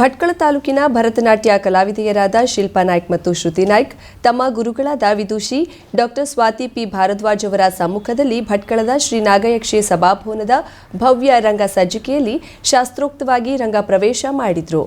ಭಟ್ಕಳ ತಾಲೂಕಿನ ಭರತನಾಟ್ಯ ಕಲಾವಿದೆಯರಾದ ಶಿಲ್ಪಾ ನಾಯ್ಕ್ ಮತ್ತು ಶ್ರುತಿ ನಾಯ್ಕ್, ತಮ್ಮ ಗುರುಗಳಾದ ವಿದುಷಿ ಡಾಕ್ಟರ್ ಸ್ವಾತಿ ಪಿ. ಭಾರದ್ವಾಜ್ ಅವರ ಸಮ್ಮುಖದಲ್ಲಿ ಭಟ್ಕಳದ ಶ್ರೀ ನಾಗಯಕ್ಷಿ ಸಭಾಭವನದ ಭವ್ಯ ರಂಗ ಸಜ್ಜಿಕೆಯಲ್ಲಿ ಶಾಸ್ತ್ರೋಕ್ತವಾಗಿ ರಂಗ ಪ್ರವೇಶ ಮಾಡಿದ್ರು.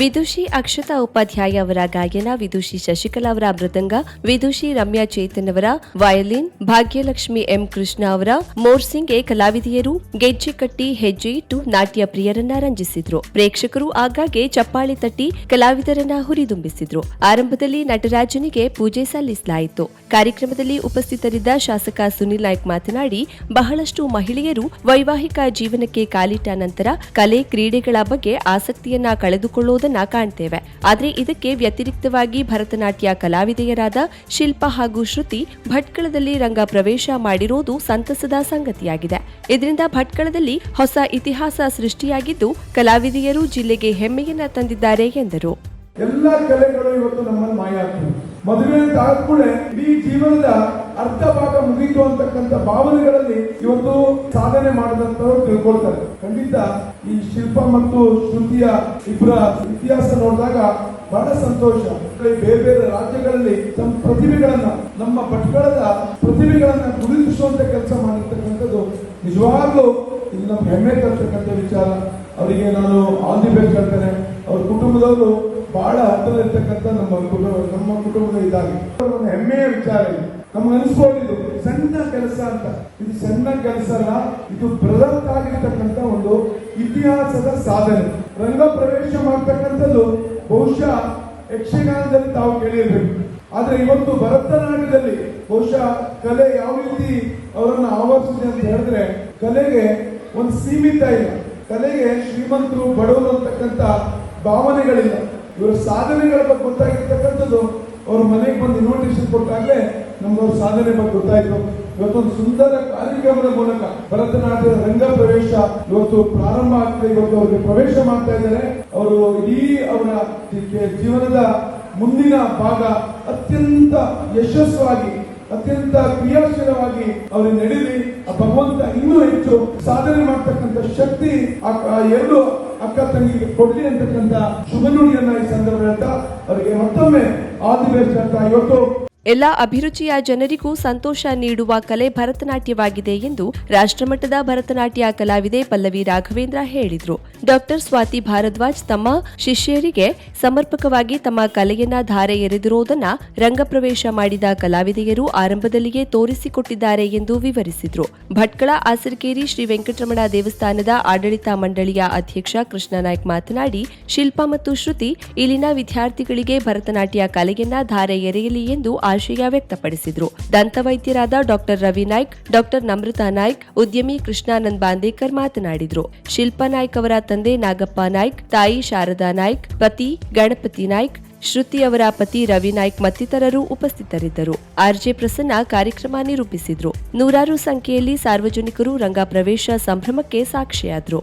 ವಿದುಷಿ ಅಕ್ಷತಾ ಉಪಾಧ್ಯಾಯ ಅವರ ಗಾಯನ, ವಿದುಷಿ ಶಶಿಕಲಾ ಅವರ ಮೃದಂಗ, ವಿದುಷಿ ರಮ್ಯಾ ಚೇತನ್ ಅವರ ವಯಲಿನ್, ಭಾಗ್ಯಲಕ್ಷ್ಮಿ ಎಂ ಕೃಷ್ಣ ಅವರ ಮೋರ್ಸಿಂಗ್ಗೆ ಕಲಾವಿದೆಯರು ಗೆಜ್ಜೆ ಕಟ್ಟಿ ಹೆಜ್ಜೆ ಇಟ್ಟು ನಾಟ್ಯ ಪ್ರಿಯರನ್ನ ರಂಜಿಸಿದ್ರು. ಪ್ರೇಕ್ಷಕರು ಆಗಾಗ್ಗೆ ಚಪ್ಪಾಳಿ ತಟ್ಟಿ ಕಲಾವಿದರನ್ನ ಹುರಿದುಂಬಿಸಿದ್ರು. ಆರಂಭದಲ್ಲಿ ನಟರಾಜನಿಗೆ ಪೂಜೆ ಸಲ್ಲಿಸಲಾಯಿತು. ಕಾರ್ಯಕ್ರಮದಲ್ಲಿ ಉಪಸ್ಥಿತರಿದ್ದ ಶಾಸಕ ಸುನಿಲ್ ನಾಯ್ಕ್ ಮಾತನಾಡಿ, ಬಹಳಷ್ಟು ಮಹಿಳೆಯರು ವೈವಾಹಿಕ ಜೀವನಕ್ಕೆ ಕಾಲಿಟ್ಟ ನಂತರ ಕಲೆ ಕ್ರೀಡೆಗಳ ಬಗ್ಗೆ ಆಸಕ್ತಿಯನ್ನ ಕಳೆದುಕೊಳ್ಳುವುದನ್ನ ಕಾಣ್ತೇವೆ. ಆದ್ರೆ ಇದಕ್ಕೆ ವ್ಯತಿರಿಕ್ತವಾಗಿ ಭರತನಾಟ್ಯ ಕಲಾವಿದೆಯರಾದ ಶಿಲ್ಪ ಹಾಗೂ ಶ್ರುತಿ ಭಟ್ಕಳದಲ್ಲಿ ರಂಗ ಪ್ರವೇಶ ಮಾಡಿರುವುದು ಸಂತಸದ ಸಂಗತಿಯಾಗಿದೆ. ಇದರಿಂದ ಭಟ್ಕಳದಲ್ಲಿ ಹೊಸ ಇತಿಹಾಸ ಸೃಷ್ಟಿಯಾಗಿದ್ದು ಕಲಾವಿದೆಯರು ಜಿಲ್ಲೆಗೆ ಹೆಮ್ಮೆಯನ್ನ ತಂದಿದ್ದಾರೆ ಎಂದರು. ಎಲ್ಲ ಕಲೆಗಳು ಇವತ್ತು ನಮ್ಮಲ್ಲಿ ಮಾಯ ಈ ಮದುವೆ ಅರ್ಧ ಭಾಗ ಮುಗಿಯಿತು ಅಂತಕ್ಕಂಥ ಭಾವನೆಗಳಲ್ಲಿ ಇವತ್ತು ಸಾಧನೆ ಮಾಡಿದಂತವ್ರು ತಿಳ್ಕೊಳ್ತಾರೆ. ಖಂಡಿತ ಈ ಶಿಲ್ಪ ಮತ್ತು ಶ್ರುತಿಯ ಇಬ್ಬರ ಇತಿಹಾಸ ನೋಡಿದಾಗ ಬಹಳ ಸಂತೋಷ. ಬೇರೆ ಬೇರೆ ರಾಜ್ಯಗಳಲ್ಲಿ ತಮ್ಮ ಪ್ರತಿಭೆಗಳನ್ನ, ನಮ್ಮ ಭಟ್ಕಳದ ಪ್ರತಿಭೆಗಳನ್ನ ಗುರುತಿಸುವಂತ ಕೆಲಸ ಮಾಡಿರ್ತಕ್ಕಂಥದ್ದು ನಿಜವಾಗ್ಲೂ ಇದು ನಮ್ಮ ಹೆಮ್ಮೆ ತರ್ತಕ್ಕಂಥ ವಿಚಾರ. ಅವರಿಗೆ ನಾನು ಆಲ್ ದಿ ಬೆಸ್ಟ್ ಹೇಳ್ತೇನೆ ಅವ್ರ ಕುಟುಂಬದವರು ಬಹಳ ಹತ್ತಿರದಲ್ಲಿರ್ತಕ್ಕಂಥ ನಮ್ಮ ಕುಟುಂಬ, ನಮ್ಮ ಕುಟುಂಬದ ಇದಾಗಿ ಒಂದು ಹೆಮ್ಮೆಯ ವಿಚಾರ ಇದು. ನಮ್ಗೆ ಅನಿಸ್ಕೊಂಡಿದ್ದು. ಸಣ್ಣ ಕೆಲಸ ಅಂತ. ಇದು ಸಣ್ಣ ಕೆಲಸ ಅಲ್ಲ, ಇದು ಬೃಹತ್ ಆಗಿರ್ತಕ್ಕಂಥ ಒಂದು ಇತಿಹಾಸದ ಸಾಧನೆ. ರಂಗ ಪ್ರವೇಶ ಮಾಡ್ತಕ್ಕಂಥದ್ದು ಬಹುಶಃ ಯಕ್ಷಗಾನದಲ್ಲಿ ತಾವು ಕೇಳಿರ್ಬೇಕು. ಆದ್ರೆ ಇವತ್ತು ಭರತನಾಟ್ಯದಲ್ಲಿ ಬಹುಶಃ ಕಲೆ ಯಾವ ರೀತಿ ಅವರನ್ನ ಆವರಿಸಿದೆ ಅಂತ ಹೇಳಿದ್ರೆ, ಕಲೆಗೆ ಒಂದು ಸೀಮಿತ ಇಲ್ಲ. ಕಲೆಗೆ ಶ್ರೀಮಂತರು, ಬಡವರು ಅಂತಕ್ಕಂಥ ಭಾವನೆಗಳಿಲ್ಲ. ಇವರ ಸಾಧನೆಗಳ ಬಗ್ಗೆ ಗೊತ್ತಾಗಿರ್ತಕ್ಕಂಥದ್ದು, ಅವ್ರ ಮನೆಗೆ ಬಂದು ಇನ್ವಿಟೇಷನ್ ಕೊಟ್ಟಾಗಲೇ ಅವ್ರ ಸಾಧನೆ ಬಗ್ಗೆ ಗೊತ್ತಾಯ್ತು. ಇವತ್ತೊಂದು ಸುಂದರ ಕಾರ್ಯಕ್ರಮದ ಮೂಲಕ ಭರತನಾಟ್ಯದ ರಂಗ ಪ್ರವೇಶ ಇವತ್ತು ಪ್ರಾರಂಭ ಆಗ್ತದೆ. ಇವತ್ತು ಅವರಿಗೆ ಪ್ರವೇಶ ಮಾಡ್ತಾ ಇದ್ದಾರೆ. ಅವರು ಇಡೀ ಅವರ ಜೀವನದ ಮುಂದಿನ ಭಾಗ ಅತ್ಯಂತ ಯಶಸ್ವಾಗಿ, ಅತ್ಯಂತ ಕ್ರಿಯಾಶೀಲವಾಗಿ ಅವರು ನಡೀಲಿ. ಆ ಭಗವಂತ ಇನ್ನೂ ಹೆಚ್ಚು ಸಾಧನೆ ಮಾಡ್ತಕ್ಕಂಥ ಶಕ್ತಿ ಆ ಎರಡು ಅಕ್ಕ ತಂಗಿಗೆ ಕೊಡ್ಲಿ ಅಂತಕ್ಕಂಥ ಶುಭ ನುಡಿಯನ್ನ ಈ ಸಂದರ್ಭ ಅವರಿಗೆ ಮತ್ತೊಮ್ಮೆ ಅಂತ ಇವತ್ತು ಎಲ್ಲ ಅಭಿರುಚಿಯ ಜನರಿಗೂ ಸಂತೋಷ ನೀಡುವ ಕಲೆ ಭರತನಾಟ್ಯವಾಗಿದೆ ಎಂದು ರಾಷ್ಟ್ರಮಟ್ಟದ ಭರತನಾಟ್ಯ ಕಲಾವಿದೆ ಪಲ್ಲವಿ ರಾಘವೇಂದ್ರ ಹೇಳಿದರು. ಡಾಕ್ಟರ್ ಸ್ವಾತಿ ಭಾರದ್ವಾಜ್ ತಮ್ಮ ಶಿಷ್ಯರಿಗೆ ಸಮರ್ಪಕವಾಗಿ ತಮ್ಮ ಕಲೆಯನ್ನ ಧಾರೆ ಎರೆದಿರುವುದನ್ನ ರಂಗಪ್ರವೇಶ ಮಾಡಿದ ಕಲಾವಿದೆಯರು ಆರಂಭದಲ್ಲಿಯೇ ತೋರಿಸಿಕೊಟ್ಟಿದ್ದಾರೆ ಎಂದು ವಿವರಿಸಿದರು. ಭಟ್ಕಳ ಆಸರಕೇರಿ ಶ್ರೀ ವೆಂಕಟರಮಣ ದೇವಸ್ಥಾನದ ಆಡಳಿತ ಮಂಡಳಿಯ ಅಧ್ಯಕ್ಷ ಕೃಷ್ಣ ನಾಯ್ಕ್ ಮಾತನಾಡಿ, ಶಿಲ್ಪಾ ಮತ್ತು ಶ್ರುತಿ ಇಲ್ಲಿನ ವಿದ್ಯಾರ್ಥಿಗಳಿಗೆ ಭರತನಾಟ್ಯ ಕಲೆಯನ್ನ ಧಾರೆ ಎರೆಯಲಿ ಎಂದು ಆಶಯ ವ್ಯಕ್ತಪಡಿಸಿದರು. ದಂತವೈದ್ಯರಾದ ಡಾಕ್ಟರ್ ರವಿ ನಾಯ್ಕ್, ಡಾಕ್ಟರ್ ನಮೃತಾ ನಾಯ್ಕ್, ಉದ್ಯಮಿ ಕೃಷ್ಣಾನಂದ್ ಬಾಂದೇಕರ್ ಮಾತನಾಡಿದರು. ಶಿಲ್ಪಾ ನಾಯ್ಕ್ ಅವರ ತಂದೆ ನಾಗಪ್ಪ ನಾಯ್ಕ್, ತಾಯಿ ಶಾರದಾ ನಾಯ್ಕ್, ಪತಿ ಗಣಪತಿ ನಾಯ್ಕ್, ಶ್ರುತಿ ಅವರ ಪತಿ ರವಿ ನಾಯ್ಕ್ ಮತ್ತಿತರರು ಉಪಸ್ಥಿತರಿದ್ದರು. ಆರ್ಜೆ ಪ್ರಸನ್ನ ಕಾರ್ಯಕ್ರಮ ನಿರೂಪಿಸಿದ್ರು. ನೂರಾರು ಸಂಖ್ಯೆಯಲ್ಲಿ ಸಾರ್ವಜನಿಕರು ರಂಗ ಪ್ರವೇಶ ಸಂಭ್ರಮಕ್ಕೆ ಸಾಕ್ಷಿಯಾದರು.